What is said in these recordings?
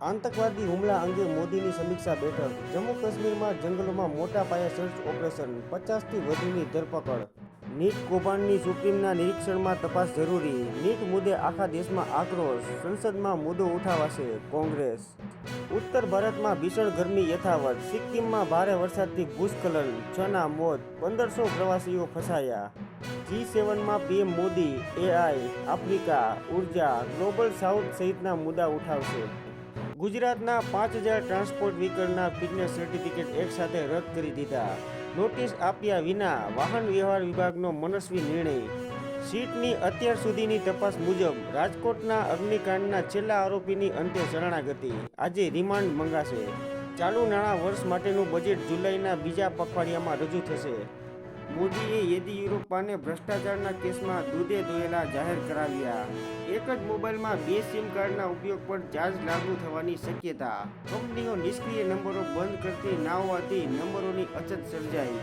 આતંકવાદી હુમલા અંગે મોદીની સમીક્ષા બેઠક. જમ્મુ કાશ્મીરમાં જંગલોમાં મોટા પાયે સર્ચ ઓપરેશન, પચાસથી વધુની ધરપકડ. નીટ કૌભાંડની સુપ્રીમના નિરીક્ષણમાં તપાસ જરૂરી. નીટ મુદ્દે આખા દેશમાં આક્રોશ. સંસદમાં મુદ્દો ઉઠાવાશે કોંગ્રેસ. ઉત્તર ભારતમાં ભીષણ ગરમી યથાવત. સિક્કિમમાં ભારે વરસાદથી ભૂસ્ખલન. છના મોત. પંદરસો પ્રવાસીઓ ફસાયા. જી સેવનમાં પીએમ મોદી, એઆઈ, આફ્રિકા, ઊર્જા, ગ્લોબલ સાઉથ સહિતના મુદ્દા ઉઠાવશે. ગુજરાતના પાંચ હજાર ટ્રાન્સપોર્ટ વ્હીકલના ફિટનેસ સર્ટિફિકેટ એકસાથે રદ કરી દીધા. નોટિસ આપ્યા વિના વાહન વ્યવહાર વિભાગનો મનસ્વી નિર્ણય. સીટની અત્યાર સુધીની તપાસ મુજબ રાજકોટના અગ્નિકાંડના છેલ્લા આરોપીની અંતે શરણાગતિ. આજે રિમાન્ડ મંગાશે. ચાલુ નાણાં વર્ષ માટેનું બજેટ જુલાઈના બીજા પખવાડિયામાં રજૂ થશે. મોદીએ યેદિયુરપ્પાને ભ્રષ્ટાચારના કેસમાં દૂધે ધોયેલા જાહેર કરાવ્યા. એક જ મોબાઈલમાં બે સિમ કાર્ડના ઉપયોગ પર ચાર્જ લાગુ થવાની શક્યતા. કંપનીઓ નિષ્ક્રિય નંબરો બંધ કરતી ના હોવાથી નંબરોની અછત સર્જાઈ.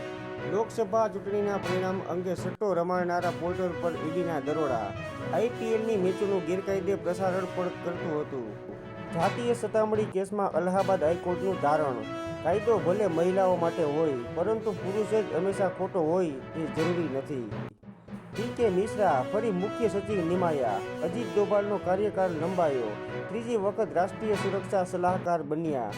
લોકસભા ચૂંટણીના પરિણામ અંગે સટ્ટો રમાડનારા પોર્ટલ પર ઈડીના દરોડા. આઈપીએલની મેચોનું ગેરકાયદે પ્રસારણ પણ કરતું હતું. જાતીય સતામણી કેસમાં અલ્હાબાદ હાઈકોર્ટનું ધારણ. કાયદો ભલે મહિલાઓ માટે હોય, પરંતુ પુરુષ જ હંમેશા ખોટો હોય તે જરૂરી નથી. પી કે મિશ્રા ફરી મુખ્ય સચિવ નિમાયા. અજીત ડોભાલનો કાર્યકાળ લંબાયો. ત્રીજી વખત રાષ્ટ્રીય સુરક્ષા સલાહકાર બન્યા.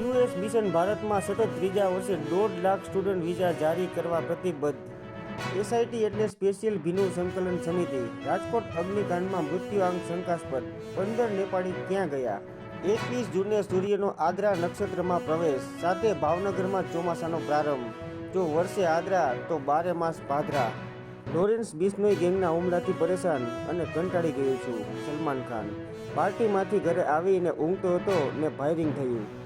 યુએસ મિશન ભારતમાં સતત ત્રીજા વર્ષે દોઢ લાખ સ્ટુડન્ટ વિઝા જારી કરવા પ્રતિબદ્ધ. એસઆઈટી એટલે સ્પેશિયલ ભીનું સંકલન સમિતિ. રાજકોટ અગ્નિકાંડમાં મૃત્યુઆંક શંકાસ્પદ. પંદર નેપાળી ક્યાં ગયા? એકવીસ જૂને સૂર્યનો આદ્રા નક્ષત્રમાં પ્રવેશ. સાથે ભાવનગરમાં ચોમાસાનો પ્રારંભ. જો વર્ષે આદ્રા, તો બારે માસ પાદરા લોરેન્સ બિશ્નોઈ ગેંગના હુમલાથી પરેશાન અને કંટાળી ગયું છું, સલમાન ખાન. પાર્ટીમાંથી ઘરે આવીને ઊંઘતો હતો ને ફાયરિંગ થયું.